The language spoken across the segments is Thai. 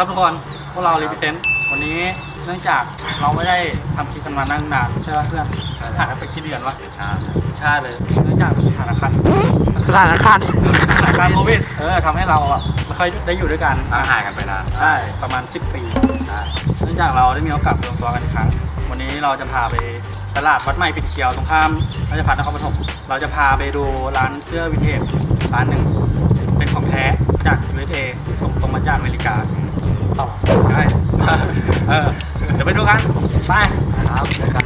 ครับทุกคนพวกเรารีพิเซนต์วันนี้เนื่องจากเราไม่ได้ทำคลิปกันมานั่งนานใช่ไหมเพื่อนหายไปกี่เดือนวะชาชาเลยเนื่องจากสถานการณ์สถานการณ์สถานการณ์โควิดเออทำให้เราอะไม่ค่อยได้อยู่ด้วยกันห่างกันไปนานใช่ประมาณ 10 ปีเนื่องจากเราได้มีโอกาสรวมตัวกันอีกครั้ง วันนี้เราจะพาไปตลาดวัดใหม่ปิดเกลียวตรงข้ามราชพัฒนครปฐมเราจะพาไปดูร้านเสื้อวินเทจร้านหนึ่งเป็นของแท้จาก USA ส่งตรงมาจากอเมริกา ต่อใช่เออเดี๋ยวไปดูกันไปครับเจอกัน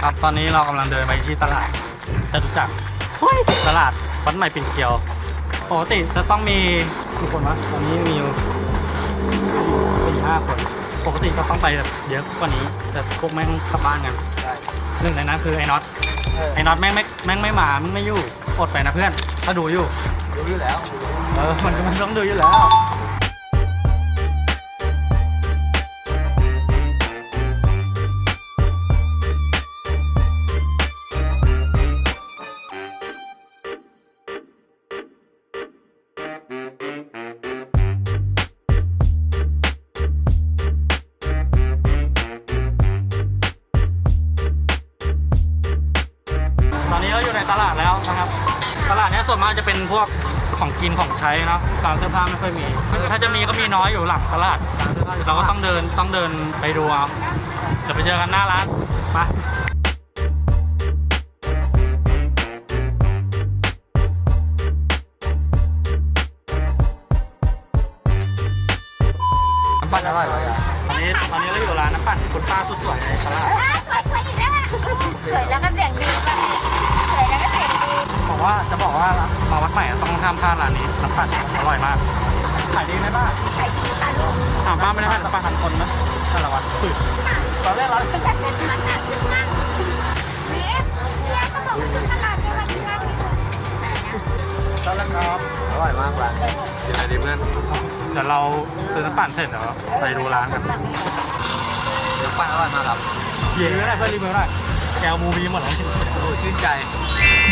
ครับตอนนี้เรากำลังเดินไปที่ตลาดจตุจักรตลาดวัดใหม่ปิ่นเกลียวปกติจะต้องมีกี่คนวะตอนนี้มีสี่ห้าคน ปกติก็ต้องไปแบบเยอะกว่านี้ แต่พวกแม่งกลับบ้านกันหนึ่งในนั้นคือไอ้น็อตไอ้น็อตแม่งไม่แม่งไม่มาแม่งไม่อยู่อดไปนะเพื่อน ถ้าดูอยู่รู้อยู่แล้ว เออมันมันต้องดูอยู่แล้ว ตอนนี้เราอยู่ในตลาดแล้วนะครับ ตลาดเนี้ยส่วนมากจะเป็นพวก ของกินของใช้เนาะร้านเสื้อผ้าไม่ค่อยมี ถ้าจะมีก็มีน้อยอยู่หลังตลาดเราก็ต้องเดินต้องเดินไปดูเอาเดี๋ยวไปเจอกันหน้าร้านไปน้ำปั่นอร่อยไหมอะตอนนี้ตอนนี้เราอยู่ร้านน้ำปั่นคุณป้าสุดสวยในตลาดสวยแล้วก็เสียงดี บอกว่าจะบอกว่ามาวัดใหม่อะต้องห้ามพลาดร้านนี้น้ำปั่นอร่อยมาก ขายดีไหมป้าใส่ชีสค่ะลูกถามป้าไม่ได้เป็นป้าพันคนนะแต่ละวันอุ๊ยตอนแรกเราจัดเป็นร้านอาหารที่นั่งเนี่ยเนี่ยก็บอกว่าอยู่ตลาดเนี่ยวันที่นั่งอยู่ตอนแรกครับอร่อยมากร้านนี้กินอะไรดีเพื่อนเดี๋ยวเราซื้อน้ำปั่นเสร็จเดี๋ยวไปดูร้านกันน้ำปั่นอร่อยมากครับเย้ไม่ได้เพื่อนรีวิวหน่อยแกวมูวีหมดแล้วโอ้ชื่นใจ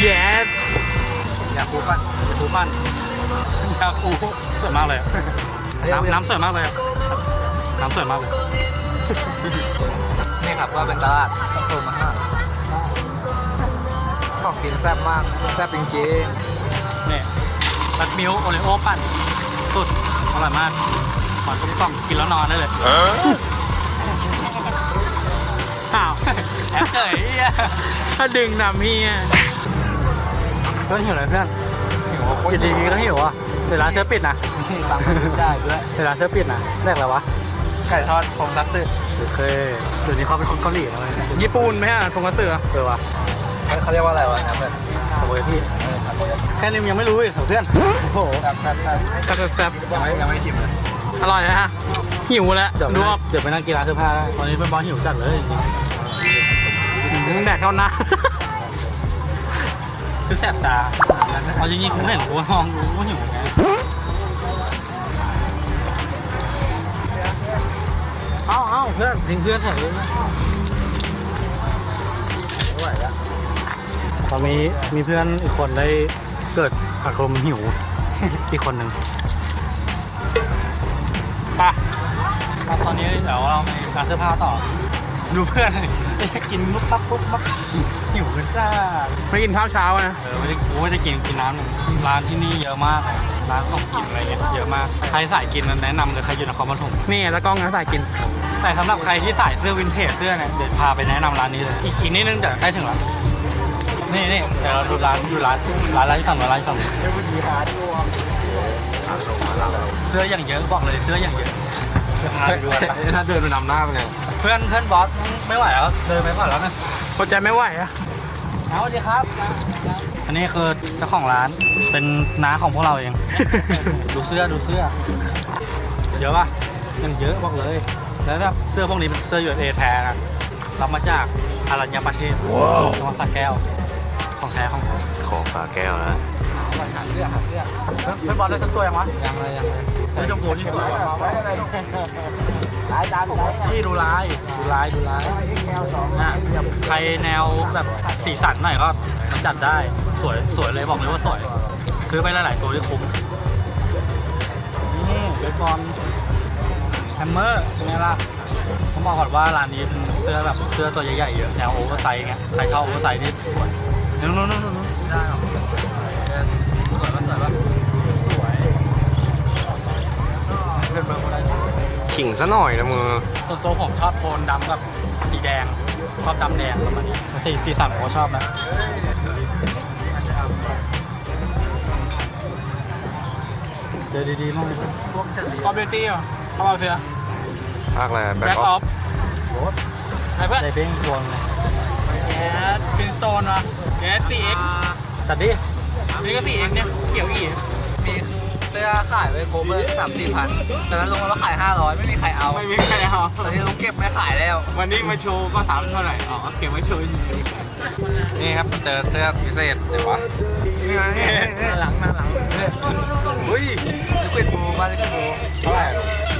แย่อยากคูปั่นคูปั้นกาคูสวยมากเลยอะน้ำน้ำสวยมากเลยอะน้ำสวยมากเลย นี่ครับก็เป็นตลาดสังคมมากของกินแซ่บมาก แซ่บจริงนี่บัตมิลโอเลโอปั้น สุด อร่อยมากขอทุกกล่องกินแล้วนอนได้เลยอ้าวแอบเกยเหี้ยถ้าดึงนะเมีย เพื่อนหิวอะไรเพื่อนๆหิวโคตกิรนดีๆก็หิวอะเดี๋ยวร้านเสื้อปิดนะบางคนรู้ได้ด้วยเดี๋ยวร้านเสื้อปิดนะแรกอะไรวะไก่ทอดพงรักสึโอเคเดี๋ยวนี้เขาเป็นคนเกาหลีแล้วเลยญี่ปุ่นไหมฮะตรงกระเสือเออวะเขาเรียกว่าอะไรวะนะเพื่อนโอ้ยพี่เออครับแค่นี้ยังไม่รู้อีกเหรอเพื่อนโอ้โหแซ่บแซ่บแซ่บแซ่บแซ่บยังไม่ยังไม่ชิมเลยอร่อยนะฮะหิวแล้วเดี๋ยวดูไปออกเดี๋ยวไปนั่งกินร้านเสื้อผ้าได้ตอนนี้เป็นบอลหิวจัดเลยจริงมึงแดกเท่านะๆ คือแสบตาเอาจริงๆกูเห็นกูมองกูก็หิวเหมือนกันเอ้าเอ้าเพื่อนทิ้งเพื่อนเถอะอร่อยแล้วตอนนี้มีเพื่อนอีกคนได้เกิดอารมณ์หิว อีกคนหนึ่งไปครับตอนนี้เดี๋ยวเราไปร้านเสื้อผ้าต่อ ดูเพื่อนกินมุกปักปุ๊บปักหิวกันจ้าไม่กินข้าวเช้านะเออไม่ได้กูไม่ได้กินกินน้ำหนึ่งร้านที่นี่เยอะมากเลยร้านของกินอะไรเงี้ยเยอะมากใครสายกินแนะนำเลยใครอยู่นครปฐมนี่ตะกล้องนะสายกิน แต่สำหรับใครที่สายเสื้อวินเทจเสื้อเนี่ยเดี๋ยวพาไปแนะนำร้านนี้เลยอีกอีกนิดนึงเดี๋ยวใกล้ถึงแล้วนี่นี่เดี๋ยวเราดูร้านอยู่ร้านร้านร้านที่สองร้านที่สองเสื้ออย่างเยอะบอกเลยเสื้ออย่างเยอะ เดี๋ยวพาไปดูกันไปถ้าเดินไปนำหน้าไปเลยเพื่อนเพื่อนบอสไม่ไหวแล้วเดินไปก่อนแล้วนะพอใจไม่ไหวอะเอาสวัสดีครับ อันนี้คือเจ้าของร้านเป็นน้าของพวกเราเอง ดูเสื้อดูเสื้อ เยอะป่ะมันเยอะบอกเลย แล้วแบบเสื้อพวกนี้เป็นเสื้อยูเอแท้นะรับมาจากอารัญญประเทศจังหวัดสระแก้ว ของแท้ของแท้ของฝาแก้วนะ หาเสื้อหาเสื้อเพื่อนเพื่อนบอลได้สักตัวยังวะยังเลยยังเลยเสื้อชมพูที่สวยว่ะนี่ดูลายดูลายดูลายนะใครแนวแบบสีสันหน่อยก็มาจัดได้สวยสวยเลยบอกเลยว่าสวย ซื้อไปหลาย ๆ ตัวที่คุ้มเบสบอลแฮมเมอร์เป็นไงล่ะผมบอกก่อนว่าร้านนี้เป็นเสื้อแบบเสื้อตัวใหญ่ ๆ เยอะแนวโอเวอร์ไซส์ไงใครชอบโอเวอร์ไซส์นี่สวยนู่นนู่นนู่นนู่นได้หรอ ขิงซะหน่อยนะมือส่วนตัวผมชอบโทนดำกับสีแดง ชอบดำแดงประมาณนี้สีสีสันผมก็ชอบนะเสื้อดีๆมากเลยพวกจัดดีออฟเดตี้เหรอเขาเอาเสือภาคอะไรแบ็แบ็คคออออฟฟไอ้เพื่อนใจเบ้งพวงเลยแก๊สฟินสโตนวะแก๊ส 4x ตัดดินี่ก็ 4x เนี่ย เขียวอีมีเสื้อขายไว้โกเบอร์สามสี่พันตอนนั้นลงมาว่าขายห้าร้อยไม่มีใครเอาไม่มีใครเอาตอนนี้ลุงเก็บไม่ขายแล้ว วันนี้มาโชว์ก็ถามเท่าไหร่อ๋อเก็บไว้โชว์เฉยนี่ครับเจอเสื้อพิเศษเดี๋ยววะนี่ไงนี่นี่ๆหลังหน้าหลังเฮ้ยลิควิดบูมาลิควิดบูเท่าไหร่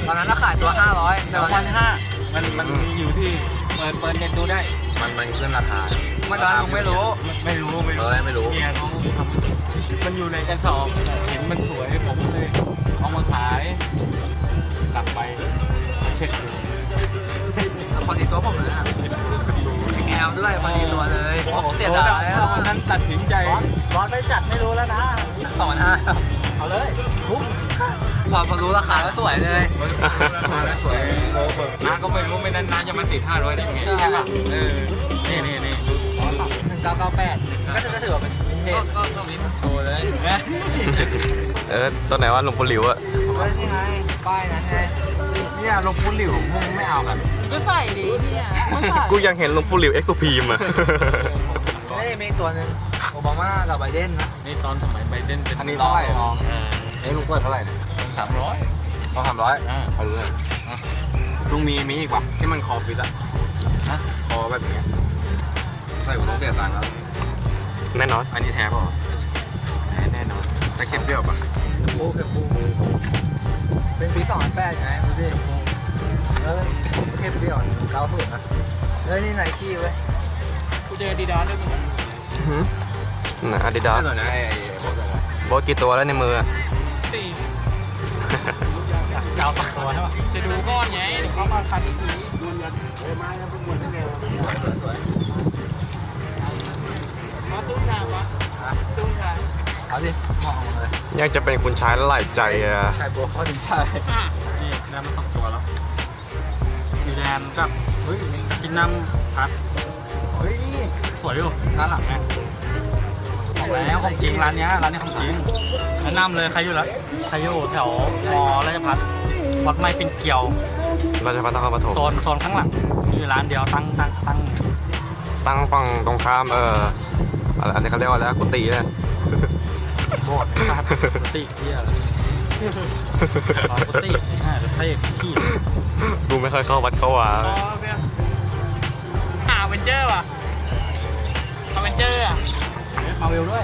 ตอนนั้นเราขายตัวห้าร้อยแต่แต่ตอนพันนี้ห้ามันมันมีอยู่ที่เปิดเปิดเน็ตดูได้ มันมันขึ้นราคาไม่ตอนนั้นลุงไม่รู้ ไม่รู้ไม่ตรู้อนแรกไม่รู้ เมียเขาทำมันอยู่ในกระสอบเห็นมันสวยผมเลยเอามาขายกลับไปเช็คดูพอดีตัวผมเลยนะแอลด้วยพอดีตัวเลยโอ้โหเสียดายถ้าวันนั้นตัดสินใจ บอสไม่จัดไม่รู้แล้วนะสองพันห้าเอาเลยคุ้ม พอพอรู้ราคาก็สวยเลยสวยน้าก็ไม่รู้ไม่นั้นน้าจะมาติดห้าร้อยได้ไงใช่ป่ะเออนี่นี่นี่หนึ่งเก้าเก้าแปดก็ถือก็ถือว่าเป็นวินเทจก็ก็วินโชว์เลยเออตัวไหนว่าหลวงปู่หลิวอะเฮ้ยนี่ไงป้ายนั้นไงเนี่ยลงพุ้นหลิวมึงไม่เอากันก็ใส่ดิเนี่ยไม่ใส่กูยังเห็นหลวงปู่หลิวเอ็กซ์ซูพีมอะนี่มีตัวหนึงโอบามากับไบเดนนะนี่ตอนสมัยไบเดนเป็นอันนี้เท่าไหร่น้อง เอ้ลุงเปิดเท่าไหร่เนี่ยสามร้อยเราสามร้อยอ่าเอาเลยลุงมีมีอีกว่ะที่มันคอฟิตอะคอแบบนี้ใส่ผมต้องเสียตังค์แล้ว แน่นอนอันนี้แท้ป่ะแน่นอนแต่เข็มเดียวป่ะเป็นปีสองพันแปดไงดูดิแล้วเข็มเดียวเก้าสูตรนะแล้วนี่ไนกี้เว้ยกูเจอดีดาด้วยมึงนะอาดิดาตัวนะไอ้ไอ้โบ๊ทอะไรโบทกี่ตัวแล้วในมืออะ สี่เจ้าสักตัวจะดูก้อนไงเดี๋ยวเขามาคันอีกทีดูเงินเฮ้ยมาแล้วพวกมึงไม่เร็วมาตุ้งทางวะตุ้งทางเอาดิมองเลยยากจะเป็นคุณชายและหลายใจอะชายบ๊ทเขาถึงชายนี่ได้มาสองตัวแล้วสีแดงกับเฮ้ยชิ้นน้ำพัดเฮ้ยสวยอยู่ด้านหลังไงบอกแล้วของจริงร้านนี้ร้านนี้ของจริงแนะนำเลยใครอยู่แล้ว ใครอยู่แถวมอราชพัฒน์วัดไม้เป็นเกลียว ราชพัฒนครปฐมโซนโซนข้างหลังมีร้านเดียวตั้งตั้งตั้งตั้งฝั่งตรงข้ามเอออะไรอันนี้เขาเรียกว่าอะไรนะกุฏินะโบสถ์นะครับกุฏิเที่ยอะไรอ๋อกุฏิอ่าเท่ขี้กูไม่เคยเข้าวัดเข้าวาอ๋อเพื่อนหาเวนเจอร์ว่ะเอาเวนเจอร์อะมาเวลด้วย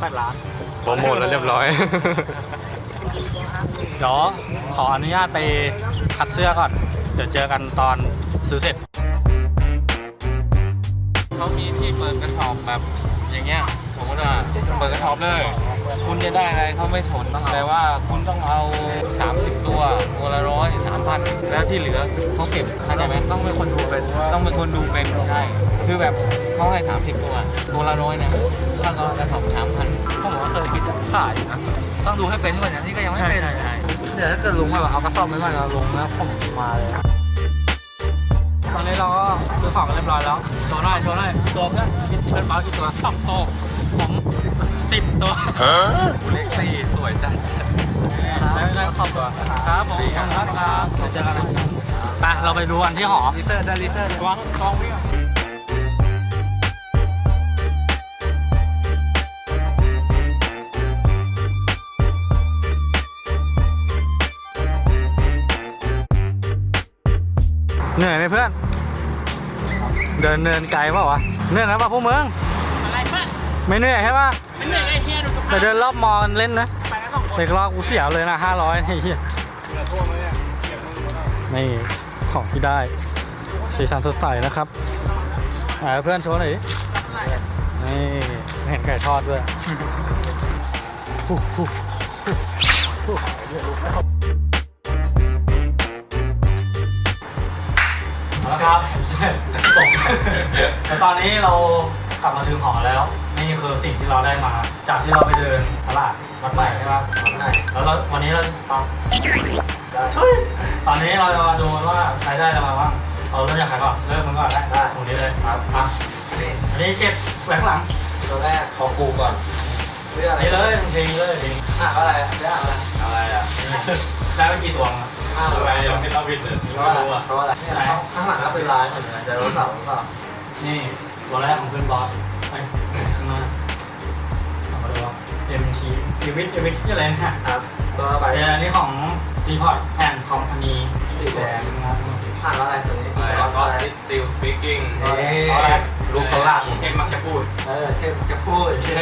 แปดล้านโปรโมทแล้วเรียบร้อย เดี๋ยวขออนุญาตไปคัดเสื้อก่อน เดี๋ยวเจอกันตอนซื้อเสร็จ เขามีที่เปิดกระสอบแบบอย่างเงี้ยสมมติว่าเปิดกระสอบเลย คุณจะได้อะไรเขาไม่สนแต่ว่าคุณต้องเอา 30 ตัวตัวละร้ อยสามพันแล้วที่เหลือเขาเก็บเข้าใจไหมต้องเป็นคนดูเป็นต้องเป็นคนดูเป็นใช่คือแบบเขาให้30ตัวตัวละร้อยนะถ้าเรากระสอบสามพันก็บอกว่าเคยคิดจะขายอยู่นะต้องดูให้เป็นก่อนนะนี่ก็ยังไม่เป็นเดี๋ยวถ้าเกิดลุงแบบเอากระสอบไปก่อนเราลงแล้วผมมาเลยตอนนี้เราก็ซื้อของกันเรียบร้อยแล้วโชว์หน่อยโชว์หน่อยตัวเพื่อนคิดเพื่อนเป้ากี่ตัวสองตัวผม สิบตัวเลขสี่สวยจัดได้ได้ขอบตัวครับผมสี่ครับครับเดี๋ยวเจอกันนะไปเราไปดูกันที่หอลิเตอร์ได้ลิเตอร์วางกองวิ่งเหนื่อยไหมเพื่อน เดินเดินไกลเปล่าวะเหนื่อยนะป่ะพวกมึงอะไรเพื่อนไม่เหนื่อยใช่ป่ะ ไม่เหนื่อยไอ้เฮียดูสภาไปพเดินรอบมอกันเล่นนะไปกันสองคนเด็กรอบกูเสียเลยนะห้าร้อยไอ้เหี้ยเหลือพวกเลยเนี่ยเก็บมือนี่ของที่ได้สีสันสดใสนะครับอ่าเพื่อนโชว์หน่อยดินี่เห็นไก่ทอดด้วยฮู้ฮู้ฮู้เอาละครับตกแต่ตอนนี้เรา กลับมาถึงหอแล้ว นี่คือสิ่งที่เราได้มา จากที่เราไปเดินตลาดวัดใหม่ใช่ไหมวัดใหม่แล้วเราวันนี้เราตอนทุยตอนนี้เราจะมาดูว่าใครได้อะไรมาบ้างเราเริ่มจากใครก่อนเริ่มมันก่อนได้ได้ตรงนี้เลยครับอะอันนี้เก็บแหวนข้างหลังตัวแรกขอกูก่อนเรื่องอันนี้เลยเพลงเลยเพลงอะอะไรเรื่องอะไรอะไรอะได้ไปกี่ตัวมาอะอะไรยังไม่ต้องวิดเลยเพราะอะไรเพราะอะไรข้างหลังก็เป็นลายเหมือนกันจะรู้เปล่าหรือเปล่านี่ ตัวแรกของเพื่อนบอสไปข้างหน้าเอามาดูว่า MT เอวิทเอวิทที่อะไรนะครับตัวต่อไปไปอันนี้ของ c p o t and Company สีแดงนะครับผ่านว่าอะไรตัวนี้อะไรก็ก็อะไร still speaking เอาอะไรลูกฝรั่งเอ็มมักจะพูด เออเทพจะพูดเท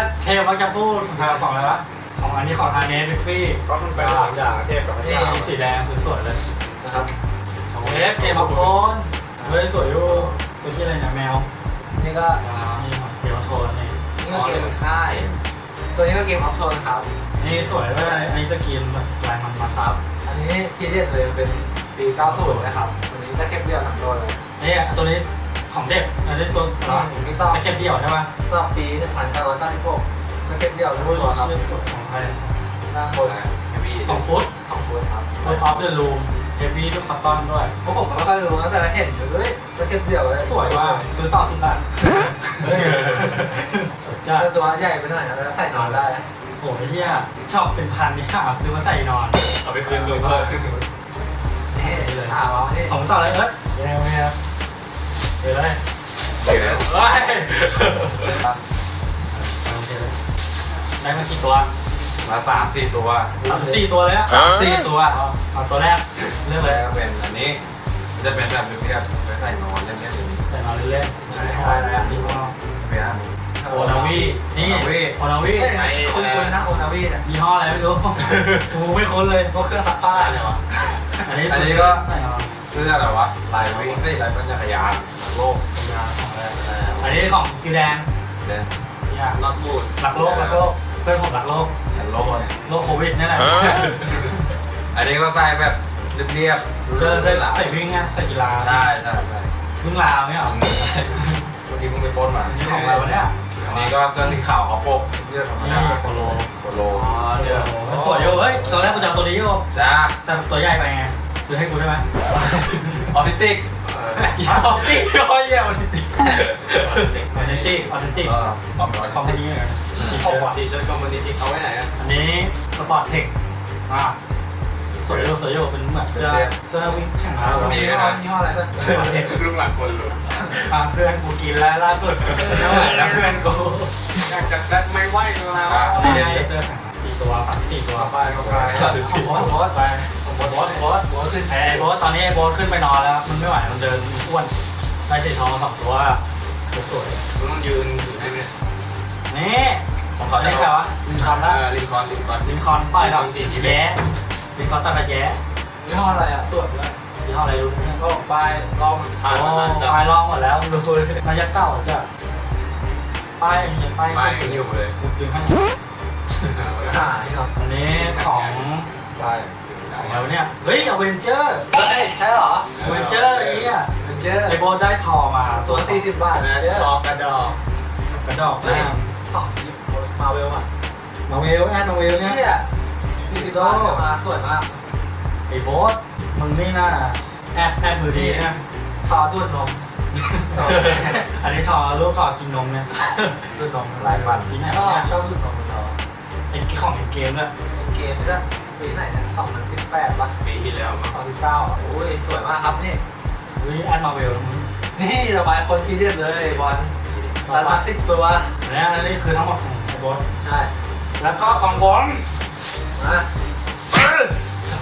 พเทพมักจะพูดครับของอะไรวะของอันนี้ของทาเนสบิฟฟี่ก็มันเป็นหลายอย่างเทพกับพระนี่เจ้าสีแดงสวยๆเลยนะครับเทพเกมของโคนเฮ้ยสวยอยู่ ตัวที่อะไรเนี่ยแมวนี่ก็นี่เกมของโทนนี่นี่ก็เกมค่าย ตัวนี้ก็เกมออฟโซนครับ นี่สวยด้วยอันนี้สกินแบบลายมันมาซับ อันนี้ที่เรียกเลยเป็นปี90นะครับ ตัวนี้ตะเข็บเดียวทั้งตัวเลยนี่ตัวนี้ของเด็กอันนี้ตัวนี่นี่ต้องตะเข็บเดี่ยวใช่ไหมต้องปี1996ตะเข็บเดียวทั้งโอ้ยตัวครับชื่อสวยของใครด้านบนของฟุตของฟุตครับฟุตออฟเดอะรูม เฮฟวี่ด้วยคอตตอนด้วยพวกผมก็ไม่ค่อยรู้นะแต่เห็นเฮ้ยตะเข็บเดียวเลยสวยว่าซื้อต่อสิบบาทจ้าแต่ตัวใหญ่ไปหน่อยนะแล้วใส่นอนได้โหเฮียชอบเป็นพันนี่ค่ะซื้อมาใส่นอนเอาไปคืนลุงเพิ่มนี่เลยอ่าวะนี่ของต่อเลยเอิร์ธเร็วเร็วเดี๋ยวเลยเดี๋ยวนะเฮ้ยโอเคเลยได้มากี่ตัว มาสามสี่ตัวสามสี่ตัวเลยอะสี่ตัวเอาเอาตัวแรกเลือกเลยแล้วเป็นอันนี้ จะเป็นแบบเรียบๆไปใส่นอนเล่นๆอย่างนี้ใส่นอนเล่นๆไม่ได้อะไรอะนี่ก็ไม่ได้โอนาวีนี่โอนาวีเฮ้ยคุณคุณนะโอนาวีเนี่ยยี่ห้ออะไรไม่รู้กูไม่คุ้นเลยพวกเครื่องซักผ้าเนี่ยวะอันนี้อันนี้ก็ใส่นอนเสื้ออะไรวะลายวิ่งเฮ้ยลายปั่นจักรยานโลกอันนี้ของกิวแดงเนี่ยเนี่ยล็อกบูดรักโลกรักโลก เพื่อนผมรักโลกฉันโลกเนี่ยโลกโควิดนี่แหละอันนี้ก็ใส่แบบเรียบๆเสื้อเสื้อใส่วิ่งไงใส่กีฬาได้ใช่ใช่วิ่งลาวเนี่ยเหรอเมื่อกี้มึงไปปล้นมาอันนี้ของอะไรวะเนี่ยอันนี้ก็เสื้อสีขาวเขาปกเสื้อธรรมนี่ดาโปโลโปโลเดี๋ยวสวยอยู่เฮ้ยตอนแรกกูจะเอาตัวนี้อยู่จ้าแต่ตัวใหญ่ไปไงซื้อให้กูได้ไหมออทิสติก ออทิสติกย่อยแย่ออทิสติกออเทนติกออเทนติกเออออกน้อยคอมพานีเนี่ยที่เชิร์ตทีเชิ้ตคอมมูนิตี้เอาไว้ไหนอะอันนี้สปอร์ตเทคอ่าสวยอยู่สวยอยู่เป็นแบบเสื้อเสื้อวิ่งแข่งมายี่ห้อยี่ห้ออะไรเพื่อนสปอร์ตเทคลูกหลังคนรู้อ่าเพื่อนกูกินแล้วล่าสุดไม่ไหวแล้วเพื่อนกูอยากจะแซดไม่ไหวแล้วนี่นี่ไงเสื้อแข่งสี่ตัวสามสี่ตัวไปไปของบอสบอสไป บ๊ทโบ๊ทโบ๊ทบอสขึ้นไอ้โบ๊ทตอนนี้ไอ้โบ๊ทขึ้นไปนอนแล้วมันไม่ไหวมันเดินอ้วนได้สีทองสองตัวสวยมึงต้องยืนถือให้เนี่ยๆนี่ของเขาได้ใครวะลินคอล์นเอละอลิงคอนลิงคอนลินคอล์นป้ายดอกแย้ลินคอล์นตัดกระแย้ยี่ห้ออะไรอะตรวจแล้วยี่ห้ออะไรรู้ไหมก็ป้ายลองโอ้ป้ายลองหมดแล้วดูเลยน่าจะเก่าจ้ะป้ายมีป้ายไปอยู่เลยกูดึงให้หาที่เราอันนี้ของไป ของเราเนี่ย เฮ้ยอเวนเจอร์เฮ้ยใช่เหรออเวนเจอร์ไอ้เนี่ยเป็นเจอไอ้โบ๊ทได้ทอมาตัว 40 บาทนะเจอชอบกระดอกกระดอกหน้าของมาเวลอะมาเวลแอนมาเวลเนี่ยเชี่ย40บาทมาสวยมากไอ้โบ๊ทมึงนี่น่าแอบแอบมือดีนะทอดูดนมอันนี้ทอลูกทอกินนมเนี่ยดูดนมหลายวันปีไหนก็เนี่ยชอบดูดนมทอไอ้ของเกมด้วยเกมก็ ปีไหนเนี่ย2018ป่ะปีที่แล้วมั้ง2019อะโอ้ยสวยมากครับนี่วิแอดมาเวลนี่ระบายคนที่เรียบเลยบอลตัดมาสิบตัวอันนี้อันนี้คือทั้งหมดของไอ้โบ๊ทใช่แล้วก็ของบอลมา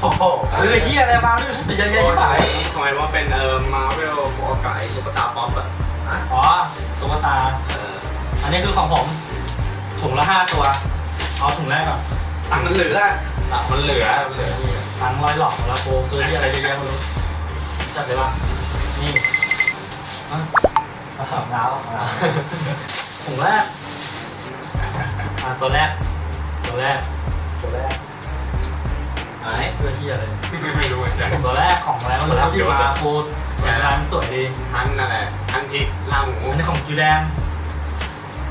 โอ้โหซื้อเฮียอะไรมาด้วยชุดเยอะแยะที่ไหนทำไมว่าเป็นเอ่อมาเวลโอไก่ตุ๊กตาป๊อปอะอ๋อตุ๊กตาเอออันนี้คือของผมถุงละห้าตัว เอาถุงแรกก่อน ตังค์มันเหลืออะมันเหลือมันเหลือทั้งร้อยหลอกแล้วโกซื้อที่อะไรเยอะแยะไม่รู้จัดเลยว่านี่อะอาบน้ำอาน้ำถุงแรกอะตัวแรก ตัวแรก ตัวแรกไหนเพื่อที่อะไรไม่รู้เหมือนกัน ตัวแรกของอะไรไม่รู้ครับที่มาโคตรแต่ร้านสวยดีทันนั่นแหละทันพริกลาบหมูอันนี้ของจูแดง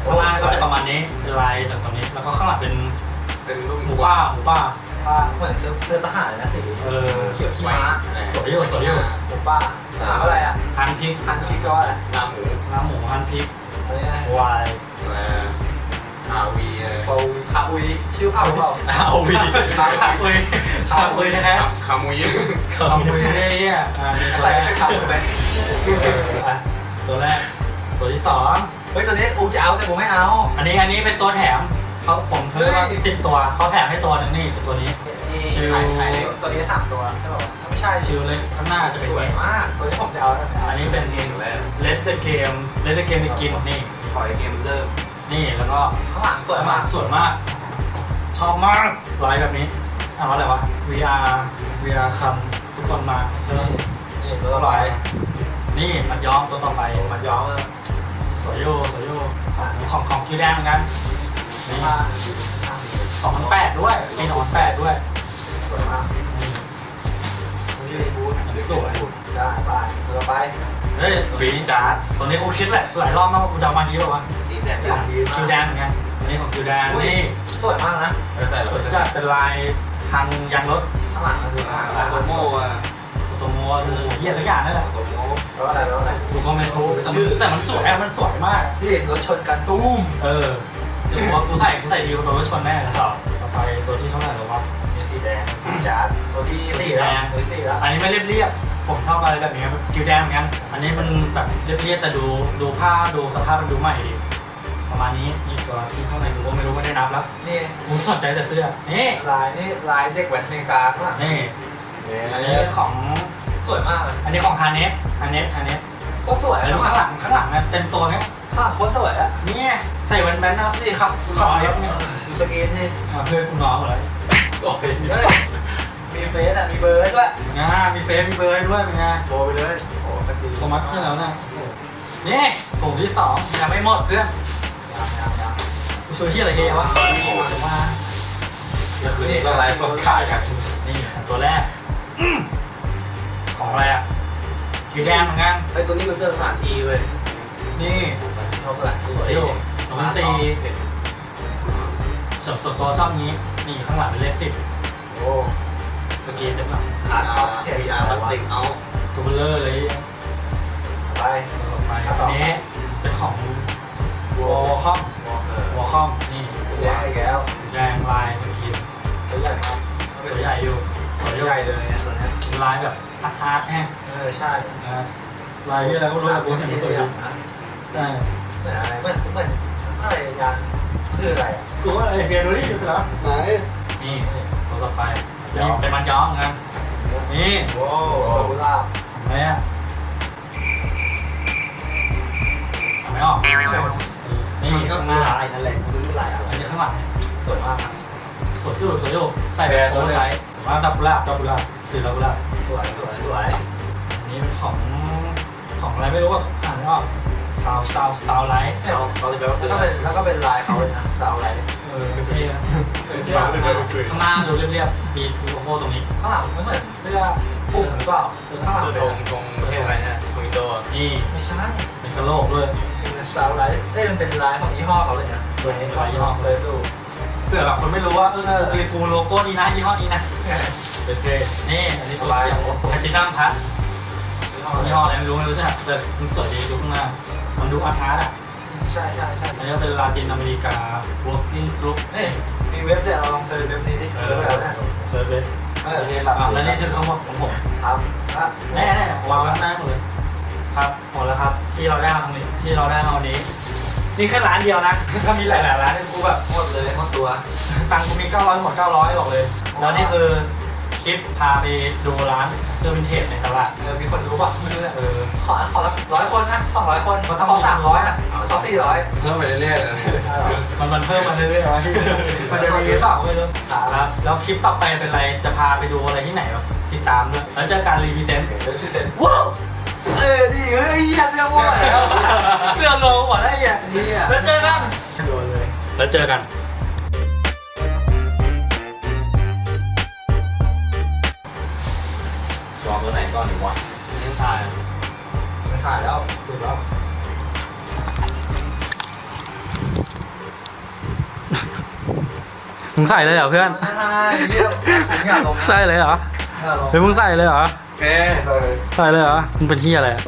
ข้างล่างก็จะประมาณนี้เป็นลายแบบตรงนี้ แล้วก็ข้างหลังเป็น เป็นรูปหมูป้าหมูป้าป้าเหมือนเสื้อเสื้อทหารเลยนะสีเออเขียวขี้ไว้ม้าสวยอยู่สวยอยู่ผมป้าถามอะไรอะฮันพริกอันนี้ก็ว่าอะไรลาบหมูน้ำหมูฮันพริกอะไรนะวายเอ่ออาวีอะไรเปาคาอุยชื่อเผ่าเปล่าเอาวีคาอุยคาอุยแท้คามุยๆคาอุยเนี่ยอ่านี่ตัวใส่แรกไปคำไปอะตัวแรกตัวที่สองเฮ้ยตัวนี้อูจะเอาแต่กูไม่เอา อันนี้อันนี้เป็นตัวแถม เขาผมซื้อมาเฮ้ยสิบตัวเขาแถมให้ตัวหนึงนี่คือตัวนี้นี่ชิวถ่ายถ่ายตัวนี้สามตัวใช่ป่าวไม่ใช่ชิลเล็กข้างหน้าจะเป็นสวยนี้มากตัวนี้ผมจะเอาแล้วอันนี้เป็นเลดเดอร์เกมเลดเดอร์เกมไปกินนี่ปล่อยเกมเริ่มนี่แล้วก็ข้างหลังสวยมากสวยมากชอบมากลายแบบนี้อ่านว่าอะไรวะ VR VR คำทุกคนมาใช่ไหมนี่ตัวต่อไปนี่มันย้อมตัวต่อไปมันย้อมเลยสวยโยสวยโยของของคิวแดงเหมือนกัน นี่มาสองพันแปดด้วยมีสองพันแปดด้วยสวยมากนี่นี่มีบูธสวยได้ไปตัวต่อไปเฮ้ยตัวนี้จ้าตัวนี้กูคิดแหละหลายรอบมากว่ากูจะเอามาดีป่าวะสีแสบอยากยืนคิวแดงเหมือนกันอันนี้ของคิวแดงนี่สวยมากนะใส่สวยจัดเป็นลายทางยางรถข้างหลังมันดูน่ารักโตโม่อะตัวโมคือเฮียทุกอย่างนั่นแหละโตโม่แล้วอะไรแล้วอะไรกูก็ไม่รู้แต่มันแต่มันสวยอะมันสวยมากนี่รถชนกันตุ้มเออ เดี๋ยวว่ากูใส่กูใส่ดีกว่าตัวรถชนแน่เลยต่อต่อไปตัวที่เท่าไหร่แล้ววะมีสีแดงสีจาร์ดตัวที่สี่แล้วตัวที่สี่แล้วอันนี้ไม่เรียบเรียบๆผมชอบอะไรแบบนี้ครับคิวแดงเหมือนกันอันนี้มันแบบเรียบเรียบๆแต่ดูดูผ้าดูสภาพมันดูใหม่ดีประมาณนี้นี่ตัวที่เท่าไหร่กูก็ไม่รู้ไม่ได้นับแล้วนี่กูสนใจแต่เสื้อนี่ลายนี่ลายเด็กแว้นอเมริกาข้างหลังนี่อันนี้ของสวยมากเลยอันนี้ของฮาเนสฮาเนสฮาเนสโคตรสวยอันนี้ข้างหลังข้างหลังนะเต็มตัวเนี้ย ข้างหลังโคตรสวยอะนี่ใส่แว่นแบนนะสิขับขับเล็บเนี่ยดูสกรีนนี่อะเพื่อนกูน้องหมดเลยโอ้ยเฮ้ยมีเฟซอะมีเบอร์ให้ด้วยอ่ามีเฟซมีเบอร์ให้ด้วยเป็นไงโทรไปเลยโอ้สกรีนโทมัสขึ้นแล้วนะนี่ถุงที่สองยังไม่หมดเพื่อนยังยังยังกูซื้อที่อะไรเงี้ยวะโอ้เดี๋ยวมาเมื่อคืนนี้ก็ไลฟ์สดขายกันนี่ตัวแรกอืมของอะไรอะสีแดงเหมือนกันไอ้ตัวนี้มันเสื้อสถานที่เว้ยนี่เท่าไหร่สวยอยู่สองพันสี่ส่วนส่วนตัวชอบนี้นี่ข้างหลังเป็นเลขสิบโอ้สกรีนเต็มหลังขาดท็อปเทพีอาร์พลาสติกเอาตัวเบลเลอร์เลยไปต่อไปอันนี้เป็นของวอลคอมเออวอลคอมนี่แดงอีกแล้วสีแดงลายสกรีนตัวใหญ่มากสวยใหญ่อยู่สวยอยู่ใหญ่เลยเนี่ยตัวเนี้ยลายแบบอาร์ตอาร์ตแฮะเออใช่นะลายที่อะไรก็รู้แต่กูเห็นมันสวยดีนะใช่ เหมือนอะไรเหมือนเหมือนอะไรยานคืออะไรอะกูว่าไอเฟียดูดิดูสิครับไหนนี่ตัวต่อไปนี่เป็นมันย้อมนะนี่โว้ตัวกุหลาบทำไมอะทำไม่ออกนี่มันก็ข้างหคือน้าลายนั่นแหละมันคือลายอะไรอันนี้ข้างหลังสวยมากครับสวยอยู่สวยอยู่ใส่แบบโอ้ยใส่ผมว่าดับกุหลาบดับกุหลาบสื่อดับกุหลาบสวยสวยสวยอันนี้เป็นของของอะไรไม่รู้อะอ่านไม่ออก ซาวซาวซาวไลท์เขาเขาจะแปลว่าแล้วก็เป็นแล้วก็เป็นลายเขาเลยนะสาวอะไรเออเท่นะเป็นเสื้อข้างหน้าดูเรียบๆมีโลโก้ตรงนี้ข้างหลังมันเหมือนเสื้อปุ่มหรือเปล่าเสื้อข้างหลังเสื้อเป็นธงธงประเทศอะไรเนี่ยธงอินโดนี่ไม่ใช่เป็นกระโหลกด้วยเป็นสาวไรเอ้ยมันเป็นลายของยี่ห้อเขาเลยนะตัวนี้ก็ยี่ห้อเฟซดูเผื่อแบบคนไม่รู้ว่าเออเออคือกูโลโก้นี้นะยี่ห้อนี้นะเป็นเท่นี่อันนี้ตัวเขียวแพตินัมพัส ยี่ห้อยี่ห้ออะไรไม่รู้ไม่รู้ใช่ไหมแต่มันสวยดีดูข้างหน้ามันดูอาร์ตอาร์ตอะใช่ใช่ใช่อันนี้ก็เป็นลาตินอเมริกา working group นี่มีเว็บเนี่ยเราลองเซิร์ชเว็บนี้ดิเอเว็อบอะไรเนี่ยเซิร์ชเลยเอออะแล้วนี่คือเขาบอกของผมครับอะแน่แน่วางไว้ข้างหน้าหมดเลยครับหมดแล้วครับ ที่เราได้มาตรงนี้ที่เราได้มาวันนี้นี่แค่ร้านเดียวนะถ้ามีหลายๆร้านเนี่ยกูแบบหมดเลยหมดตัว ตังค์กูมี900หมด900บอกเลย แล้วนี่คือ คลิปพาไปดูร้านเสื้อวินเทจในตลาด เออมีคนรู้ป่ะไม่รู้เนี่ยเออขอขอละร้อยคนนะสองร้อยคนถ้าขอสามร้อยอะขอสี่ร้อยเพิ่มไปเรื่อยมันมันเพิ่มมาเรื่อยๆวะมันจะมีหรือเปล่าไม่รู้ครับแล้วคลิปต่อไปเป็นอะไรจะพาไปดูอะไรที่ไหนวะติดตามด้วยแล้วเจอการรีวิเซนต์เดี๋ยวพี่เซ็นว้าวเออดีเฮ้ยเยี่ยมเยี่ยมว่าแล้วเสื้อโลหัวได้ยังนี่อะแล้วเจอกันโดนเลยแล้วเจอกัน ยังถ่ายไม่ถ่ายแล้วดูแล้วมึงใส่เลยเหรอเพื่อนใช่เยี่ยมผมอยากลงใส่เลยเหรออยากลงเฮ้ยมึงใส่เลยเหรอเอ๊ะใส่เลยเหรอมึงเป็นที่อะไรอะ